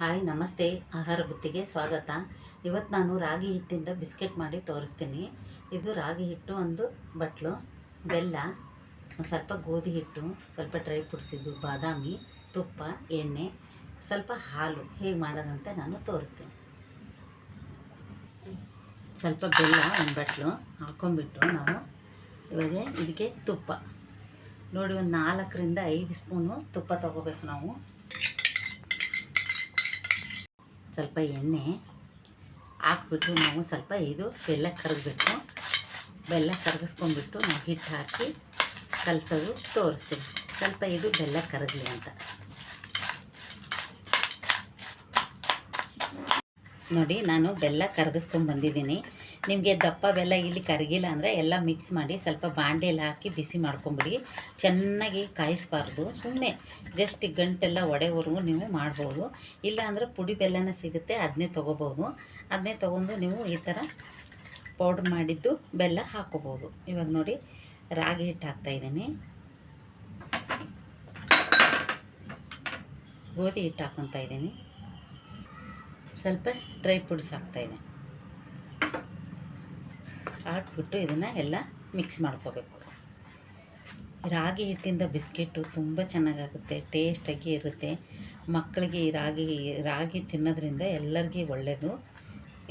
Hi, ನಮಸ್ತೆ. ಆಹಾರ ಬುತ್ತಿಗೆ ಸ್ವಾಗತ. ಇವತ್ತು ನಾನು ರಾಗಿ ಹಿಟ್ಟಿಂದ ಬಿಸ್ಕೆಟ್ ಮಾಡಿ ತೋರಿಸ್ತೀನಿ. ಇದು ರಾಗಿ ಹಿಟ್ಟು ಒಂದು ಬಟ್ಲು, ಬೆಲ್ಲ, ಸ್ವಲ್ಪ ಗೋಧಿ ಹಿಟ್ಟು, ಸ್ವಲ್ಪ ಡ್ರೈ ಫ್ರೂಟ್ಸಿದ್ದು ಬಾದಾಮಿ, ತುಪ್ಪ, ಎಣ್ಣೆ, ಸ್ವಲ್ಪ ಹಾಲು, ಹೇಗೆ ಮಾಡೋದಂತ ನಾನು ತೋರಿಸ್ತೀನಿ. ಸ್ವಲ್ಪ ಬೆಲ್ಲ ಒಂದು ಬಟ್ಲು ಹಾಕೊಂಡ್ಬಿಟ್ಟು ನಾವು ಇವಾಗ ಇದಕ್ಕೆ ತುಪ್ಪ. ನೋಡಿ, ಒಂದು ನಾಲ್ಕರಿಂದ ಐದು ಸ್ಪೂನು ತುಪ್ಪ ತಗೋಬೇಕು ನಾವು. ಸ್ವಲ್ಪ ಎಣ್ಣೆ ಹಾಕ್ಬಿಟ್ಟು ನಾವು ಸ್ವಲ್ಪ ಇದು ಬೆಲ್ಲ ಕರಗಬೇಕು ಬೆಲ್ಲ ಕರಗಿಸ್ಕೊಂಡ್ಬಿಟ್ಟು ನಾವು ಹಿಟ್ಟು ಹಾಕಿ ಕಲಸೋದು ತೋರಿಸ್ತೀವಿ. ಸ್ವಲ್ಪ ಇದು ಬೆಲ್ಲ ಕರಗಲಿ ಅಂತ. ನೋಡಿ, ನಾನು ಬೆಲ್ಲ ಕರಗಿಸ್ಕೊಂಡು ಬಂದಿದ್ದೀನಿ. ನಿಮಗೆ ದಪ್ಪ ಬೆಲ್ಲ ಇಲ್ಲಿ ಕರಗಿಲ್ಲ ಅಂದರೆ ಎಲ್ಲ ಮಿಕ್ಸ್ ಮಾಡಿ ಸ್ವಲ್ಪ ಬಾಂಡೆಯಲ್ಲಿ ಹಾಕಿ ಬಿಸಿ ಮಾಡ್ಕೊಂಬಿಡಿ. ಚೆನ್ನಾಗಿ ಕಾಯಿಸ್ಬಾರ್ದು. ಸುಮ್ಮನೆ ಜಸ್ಟ್ ಈ ಗಂಟೆಲ್ಲ ಒಡೆವರೆಗೂ ನೀವು ಮಾಡ್ಬೋದು. ಇಲ್ಲಾಂದರೆ ಪುಡಿ ಬೆಲ್ಲನ ಸಿಗುತ್ತೆ ಅದನ್ನೇ ತೊಗೋಬೋದು. ಅದನ್ನೇ ತೊಗೊಂಡು ನೀವು ಈ ಥರ ಪೌಡ್ರ್ ಮಾಡಿದ್ದು ಬೆಲ್ಲ ಹಾಕೋಬೋದು. ಇವಾಗ ನೋಡಿ, ರಾಗಿ ಹಿಟ್ಟು ಹಾಕ್ತಾಯಿದ್ದೀನಿ ಗೋಧಿ ಹಿಟ್ಟು ಹಾಕ್ಕೊತಾ ಇದ್ದೀನಿ. ಸ್ವಲ್ಪ ಡ್ರೈ ಫ್ರೂಟ್ಸ್ ಹಾಕ್ತಾಯಿದ್ದೀನಿ ಹಾಕ್ಬಿಟ್ಟು ಇದನ್ನು ಎಲ್ಲ ಮಿಕ್ಸ್ ಮಾಡ್ಕೋಬೇಕು. ರಾಗಿ ಹಿಟ್ಟಿಂದ ಬಿಸ್ಕೆಟ್ಟು ತುಂಬ ಚೆನ್ನಾಗಾಗುತ್ತೆ ಟೇಸ್ಟಾಗಿ ಇರುತ್ತೆ. ಮಕ್ಕಳಿಗೆ ಈ ರಾಗಿ ರಾಗಿ ತಿನ್ನೋದ್ರಿಂದ ಎಲ್ಲರಿಗೂ ಒಳ್ಳೆಯದು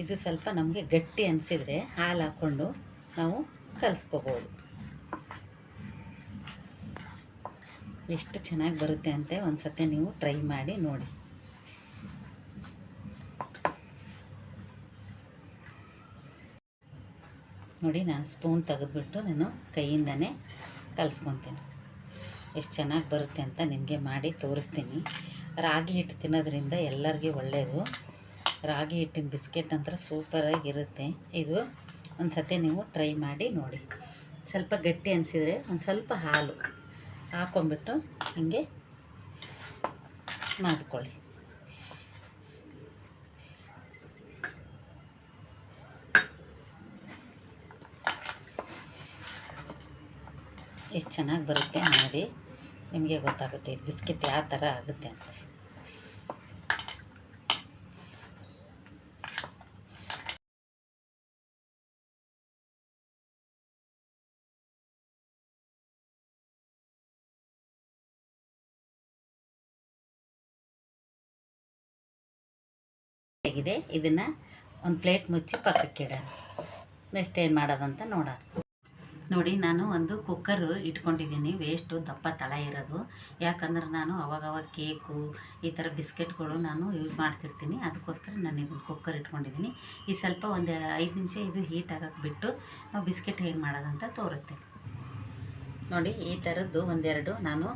ಇದು ಸ್ವಲ್ಪ ನಮಗೆ ಗಟ್ಟಿ ಅನಿಸಿದರೆ ಹಾಲು ಹಾಕ್ಕೊಂಡು ನಾವು ಕಲಿಸ್ಕೋಬೋದು. ಎಷ್ಟು ಚೆನ್ನಾಗಿ ಬರುತ್ತೆ ಅಂತ ಒಂದು ಸತಿ ನೀವು ಟ್ರೈ ಮಾಡಿ ನೋಡಿ. ನೋಡಿ ನಾನು ಸ್ಪೂನ್ ತೆಗೆದ್ಬಿಟ್ಟು ನಾನು ಕೈಯಿಂದನೇ ಕಲಿಸ್ಕೊತೀನಿ. ಎಷ್ಟು ಚೆನ್ನಾಗಿ ಬರುತ್ತೆ ಅಂತ ನಿಮಗೆ ಮಾಡಿ ತೋರಿಸ್ತೀನಿ. ರಾಗಿ ಹಿಟ್ಟು ತಿನ್ನೋದ್ರಿಂದ ಎಲ್ಲರಿಗೂ ಒಳ್ಳೆಯದು ರಾಗಿ ಹಿಟ್ಟಿನ ಬಿಸ್ಕೆಟ್ ಅಂತ ಸೂಪರಾಗಿರುತ್ತೆ ಇದು ಒಂದು ಸತಿ ನೀವು ಟ್ರೈ ಮಾಡಿ ನೋಡಿ. ಸ್ವಲ್ಪ ಗಟ್ಟಿ ಅನಿಸಿದರೆ ಒಂದು ಸ್ವಲ್ಪ ಹಾಲು ಹಾಕೊಂಬಿಟ್ಟು ಹಿಂಗೆ ಮಾಡ್ಕೊಳ್ಳಿ. ಎಷ್ಟು ಚೆನ್ನಾಗಿ ಬರುತ್ತೆ ನೋಡಿ. ನಿಮಗೆ ಗೊತ್ತಾಗುತ್ತೆ ಬಿಸ್ಕೆಟ್ ಯಾವ ಥರ ಆಗುತ್ತೆ ಅಂತ. ಇದನ್ನು ಒಂದು ಪ್ಲೇಟ್ ಮುಚ್ಚಿ ಪಕ್ಕಕ್ಕೆ ಇಡೋಣ ನೆಕ್ಸ್ಟ್ ಏನು ಮಾಡೋದಂತ ನೋಡೋಣ. ನೋಡಿ ನಾನು ಒಂದು ಕುಕ್ಕರು ಇಟ್ಕೊಂಡಿದ್ದೀನಿ. ವೇಸ್ಟು ದಪ್ಪ ತಳ ಇರೋದು. ಯಾಕಂದ್ರೆ ನಾನು ಅವಾಗವಾಗ ಕೇಕು ಈ ಥರ ಬಿಸ್ಕೆಟ್ಗಳು ನಾನು ಯೂಸ್ ಮಾಡ್ತಿರ್ತೀನಿ. ಅದಕ್ಕೋಸ್ಕರ ನಾನು ಇದನ್ನು ಕುಕ್ಕರ್ ಇಟ್ಕೊಂಡಿದ್ದೀನಿ. ಈ ಸ್ವಲ್ಪ ಒಂದು ಐದು ನಿಮಿಷ ಇದು ಹೀಟ್ ಆಗಕ್ಕೆ ಬಿಟ್ಟು ನಾವು ಬಿಸ್ಕೆಟ್ ಹೇಗೆ ಮಾಡೋದಂತ ತೋರಿಸ್ತೀನಿ. ನೋಡಿ, ಈ ಥರದ್ದು ಒಂದೆರಡು. ನಾನು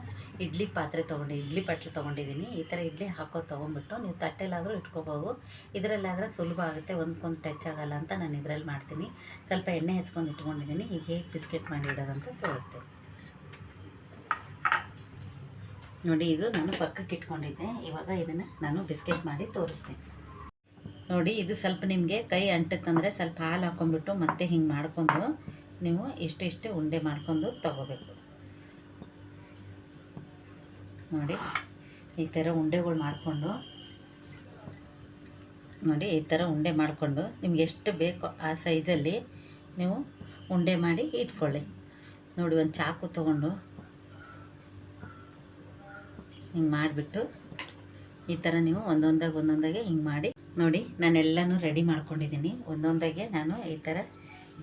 ಇಡ್ಲಿ ಪಾತ್ರೆ ತೊಗೊಂಡು, ಇಡ್ಲಿ ಪಟ್ಲು ತೊಗೊಂಡಿದ್ದೀನಿ. ಈ ಥರ ಇಡ್ಲಿ ಹಾಕೋ ತೊಗೊಂಡ್ಬಿಟ್ಟು ನೀವು ತಟ್ಟೆಲಾದರೂ ಇಟ್ಕೋಬೋದು. ಇದರಲ್ಲಾದರೆ ಸುಲಭ ಆಗುತ್ತೆ ಒಂದ್ಕೊಂದು ಟಚ್ ಆಗಲ್ಲ ಅಂತ ನಾನು ಇದರಲ್ಲಿ ಮಾಡ್ತೀನಿ. ಸ್ವಲ್ಪ ಎಣ್ಣೆ ಹಚ್ಕೊಂಡು ಇಟ್ಕೊಂಡಿದ್ದೀನಿ. ಈಗ ಹೇಗೆ ಬಿಸ್ಕೆಟ್ ಮಾಡಿ ಇಡೋದಂತ ತೋರಿಸ್ತೀನಿ. ನೋಡಿ, ಇದು ನಾನು ಪಕ್ಕಕ್ಕೆ ಇಟ್ಕೊಂಡಿದ್ದೆ. ಇವಾಗ ಇದನ್ನು ನಾನು ಬಿಸ್ಕೆಟ್ ಮಾಡಿ ತೋರಿಸ್ತೀನಿ. ನೋಡಿ, ಇದು ಸ್ವಲ್ಪ ನಿಮಗೆ ಕೈ ಅಂಟತ್ತಂದರೆ ಸ್ವಲ್ಪ ಹಾಲು ಹಾಕ್ಕೊಂಬಿಟ್ಟು ಮತ್ತೆ ಹಿಂಗೆ ಮಾಡ್ಕೊಂಡು ನೀವು ಇಷ್ಟು ಇಷ್ಟೇ ಉಂಡೆ ಮಾಡ್ಕೊಂಡು ತಗೋಬೇಕು. ನೋಡಿ. ಈ ಥರ ಉಂಡೆಗಳು ಮಾಡಿಕೊಂಡು, ನೋಡಿ ಈ ಥರ ಉಂಡೆ ಮಾಡಿಕೊಂಡು, ನಿಮ್ಗೆ ಎಷ್ಟು ಬೇಕೋ ಆ ಸೈಜಲ್ಲಿ ನೀವು ಉಂಡೆ ಮಾಡಿ ಇಟ್ಕೊಳ್ಳಿ. ನೋಡಿ ಒಂದು ಚಾಕು ತೊಗೊಂಡು ಹಿಂಗೆ ಮಾಡಿಬಿಟ್ಟು ಈ ಥರ ನೀವು ಒಂದೊಂದಾಗಿ ಒಂದೊಂದಾಗೆ ಹಿಂಗೆ ಮಾಡಿ, ನೋಡಿ ನಾನೆಲ್ಲನೂ ರೆಡಿ ಮಾಡ್ಕೊಂಡಿದ್ದೀನಿ ಒಂದೊಂದಾಗೆ ನಾನು ಈ ಥರ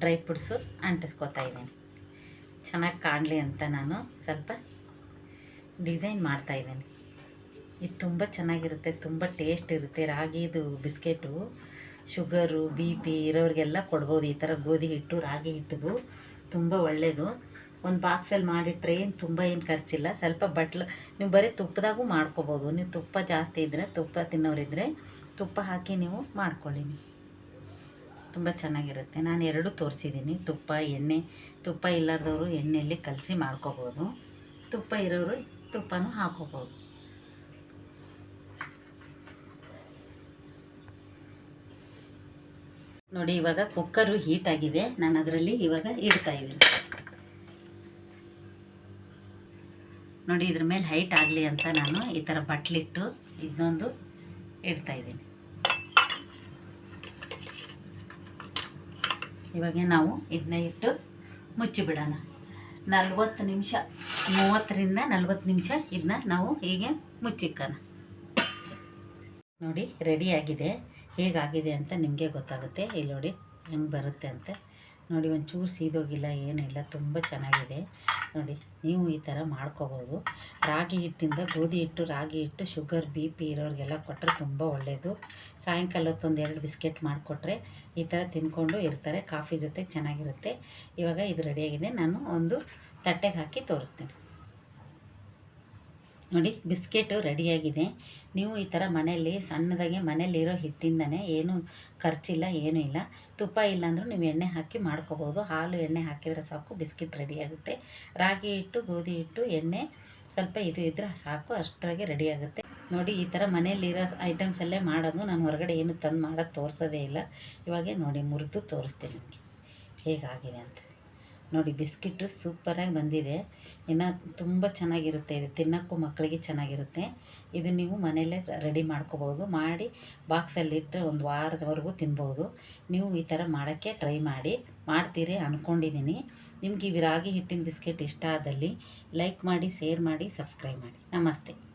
ಡ್ರೈ ಫ್ರೂಟ್ಸು ಅಂಟಿಸ್ಕೊತಾ ಇದ್ದೀನಿ ಚೆನ್ನಾಗಿ ಕಾಣಲಿ ಅಂತ ನಾನು ಸ್ವಲ್ಪ ಡಿಸೈನ್ ಮಾಡ್ತಾಯಿದ್ದೀನಿ ಇದು ತುಂಬ ಚೆನ್ನಾಗಿರುತ್ತೆ, ತುಂಬ ಟೇಸ್ಟ್ ಇರುತ್ತೆ. ರಾಗಿದು ಬಿಸ್ಕೆಟು, ಶುಗರು ಬಿ ಪಿ ಇರೋರಿಗೆಲ್ಲ ಕೊಡ್ಬೋದು. ಈ ಥರ ಗೋಧಿ ಹಿಟ್ಟು, ರಾಗಿ ಹಿಟ್ಟದು ತುಂಬ ಒಳ್ಳೆಯದು ಒಂದು ಬಾಕ್ಸಲ್ಲಿ ಮಾಡಿಟ್ರೆ ಏನು ತುಂಬ ಏನು ಖರ್ಚಿಲ್ಲ. ಸ್ವಲ್ಪ ಬಟ್ಲು, ನೀವು ಬರೀ ತುಪ್ಪದಾಗೂ ಮಾಡ್ಕೋಬೋದು. ನೀವು ತುಪ್ಪ ಜಾಸ್ತಿ ಇದ್ದರೆ ತುಪ್ಪ ತಿನ್ನೋರಿದ್ದರೆ ತುಪ್ಪ ಹಾಕಿ ನೀವು ಮಾಡ್ಕೊಳ್ಳಿ. ತುಂಬ ಚೆನ್ನಾಗಿರುತ್ತೆ. ನಾನು ಎರಡೂ ತೋರಿಸಿದ್ದೀನಿ. ತುಪ್ಪ, ಎಣ್ಣೆ, ತುಪ್ಪ ಇಲ್ಲಾರ್ದವರು ಎಣ್ಣೆಯಲ್ಲಿ ಕಲಸಿ ಮಾಡ್ಕೋಬೋದು. ತುಪ್ಪ ಇರೋರು ತುಪ್ಪನೂ ಹಾಕೋಬೋದು. ನೋಡಿ, ಇವಾಗ ಕುಕ್ಕರು ಹೀಟ್ ಆಗಿದೆ. ನಾನು ಅದರಲ್ಲಿ ಇವಾಗ ಇಡ್ತಾ ಇದ್ದೀನಿ. ನೋಡಿ, ಇದ್ರ ಮೇಲೆ ಹೈಟ್ ಆಗಲಿ ಅಂತ ನಾನು ಈ ಥರ ಬಟ್ಲಿಟ್ಟು ಇದನ್ನೊಂದು ಇಡ್ತಾ ಇದ್ದೀನಿ. ಇವಾಗ ನಾವು ಇದನ್ನ ಇಟ್ಟು ಮುಚ್ಚಿಬಿಡೋಣ. ನಲ್ವತ್ತು ನಿಮಿಷ, ಮೂವತ್ತರಿಂದ ನಲ್ವತ್ತು ನಿಮಿಷ ಇದನ್ನ ನಾವು ಹೀಗೆ ಮುಚ್ಚಿಕ್ಕೋಣ. ನೋಡಿ ರೆಡಿ ಆಗಿದೆ. ಹೇಗಾಗಿದೆ ಅಂತ ನಿಮಗೆ ಗೊತ್ತಾಗುತ್ತೆ. ಇಲ್ಲಿ ನೋಡಿ, ಹೆಂಗೆ ಬರುತ್ತೆ ಅಂತ. ನೋಡಿ, ಒಂಚೂರು ಸೀದೋಗಿಲ್ಲ ಏನಿಲ್ಲ ತುಂಬ ಚೆನ್ನಾಗಿದೆ. ನೋಡಿ, ನೀವು ಈ ಥರ ಮಾಡ್ಕೋಬೋದು. ರಾಗಿ ಹಿಟ್ಟಿಂದ ಗೋಧಿ ಹಿಟ್ಟು, ರಾಗಿ ಹಿಟ್ಟು, ಶುಗರ್, ಬಿ ಪಿ ಇರೋರಿಗೆಲ್ಲ ಕೊಟ್ಟರೆ ತುಂಬ ಒಳ್ಳೆಯದು ಸಾಯಂಕಾಲ ಹೊತ್ತೊಂದು ಎರಡು ಬಿಸ್ಕೆಟ್ ಮಾಡಿಕೊಟ್ರೆ ಈ ಥರ ತಿನ್ಕೊಂಡು ಇರ್ತಾರೆ, ಕಾಫಿ ಜೊತೆ ಚೆನ್ನಾಗಿರುತ್ತೆ. ಇವಾಗ ಇದು ರೆಡಿಯಾಗಿದೆ ನಾನು ಒಂದು ತಟ್ಟೆಗೆ ಹಾಕಿ ತೋರಿಸ್ತೀನಿ. ನೋಡಿ, ಬಿಸ್ಕೆಟು ರೆಡಿಯಾಗಿದೆ. ನೀವು ಈ ಥರ ಮನೆಯಲ್ಲಿ, ಸಣ್ಣದಾಗೆ ಮನೆಯಲ್ಲಿರೋ ಹಿಟ್ಟಿಂದನೇ ಏನು ಖರ್ಚಿಲ್ಲ, ಏನೂ ಇಲ್ಲ. ತುಪ್ಪ ಇಲ್ಲಾಂದರೂ ನೀವು ಎಣ್ಣೆ ಹಾಕಿ ಮಾಡ್ಕೋಬೋದು. ಹಾಲು ಎಣ್ಣೆ ಹಾಕಿದರೆ ಸಾಕು, ಬಿಸ್ಕೆಟ್ ರೆಡಿಯಾಗುತ್ತೆ. ರಾಗಿ ಹಿಟ್ಟು, ಗೋಧಿ ಹಿಟ್ಟು, ಎಣ್ಣೆ ಸ್ವಲ್ಪ ಇದು ಇದ್ದರೆ ಸಾಕು, ಅಷ್ಟರಾಗೆ ರೆಡಿಯಾಗುತ್ತೆ. ನೋಡಿ, ಈ ಥರ ಮನೆಯಲ್ಲಿರೋ ಐಟಮ್ಸಲ್ಲೇ ಮಾಡೋದು ನಾನು ಹೊರಗಡೆ ಏನು ತಂದು ಮಾಡೋದು ತೋರಿಸೋದೇ ಇಲ್ಲ. ಇವಾಗೆ ನೋಡಿ, ಮುರಿದು ತೋರಿಸ್ತೀನಿ ನಿಮಗೆ. ಹೇಗಾಗಿದೆ ಅಂತ. ನೋಡಿ ಬಿಸ್ಕಿಟ್ಟು ಸೂಪರಾಗಿ ಬಂದಿದೆ. ಇನ್ನು ತುಂಬ ಚೆನ್ನಾಗಿರುತ್ತೆ ಇದು. ತಿನ್ನೋಕ್ಕೂ ಮಕ್ಕಳಿಗೆ ಚೆನ್ನಾಗಿರುತ್ತೆ. ಇದು ನೀವು ಮನೆಯಲ್ಲೇ ರೆಡಿ ಮಾಡ್ಕೋಬೋದು ಮಾಡಿ ಬಾಕ್ಸಲ್ಲಿಟ್ಟರೆ ಒಂದು ವಾರದವರೆಗೂ ತಿನ್ಬೋದು ನೀವು ಈ ಥರ ಮಾಡೋಕ್ಕೆ ಟ್ರೈ ಮಾಡಿ. ಮಾಡ್ತೀರಿ ಅಂದ್ಕೊಂಡಿದ್ದೀನಿ ನಿಮಗೆ ಈ ರಾಗಿ ಹಿಟ್ಟಿನ ಬಿಸ್ಕೆಟ್ ಇಷ್ಟ ಆದಲ್ಲಿ ಲೈಕ್ ಮಾಡಿ, ಶೇರ್ ಮಾಡಿ, ಸಬ್ಸ್ಕ್ರೈಬ್ ಮಾಡಿ. ನಮಸ್ತೆ.